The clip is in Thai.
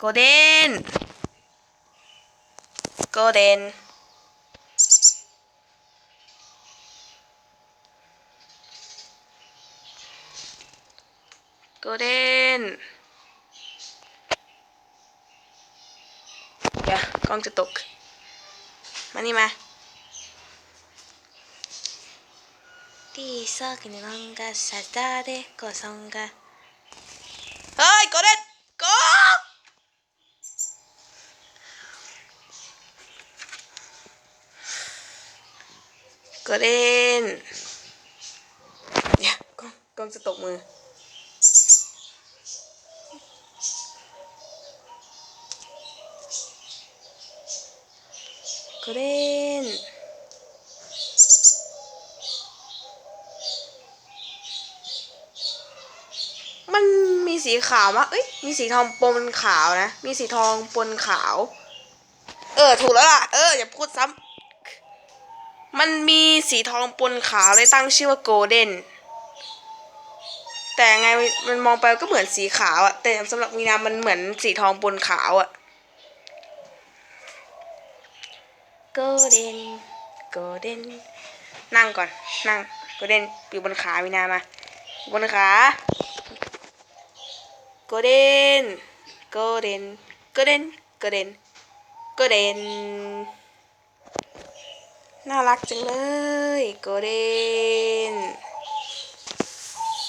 โกเด้นโกเด้นโกเด้นเดี๋ยวกล้องจะตก มานี่มาที่ซอกในมังกาซาดาเดโกซองกาเฮ้ยโกลเด้นโกโกลเด้นเดี๋ยกล้องกล้องจะตกมือโกลเด้นมันมีสีขาวมะเอ้ย มีสีทองปนขาวนะ มีสีทองปนขาว เออ ถูกแล้วล่ะ เออ อย่าพูดซ้ำ มันมีสีทองปนขาวเลยตั้งชื่อว่าโกลเด้น แต่ไงมันมองไปก็เหมือนสีขาวอะแต่สำหรับมีนามันเหมือนสีทองปนขาวอะโกลเด้นโกลเด้นนั่งก่อนนั่งโกลเด้นอยู่บนขามีนามาบนขาโกลเด้นโกลเด้นโกลเด้นโกลเด้นโกลเด้น น่ารักจังเลยโกเด้น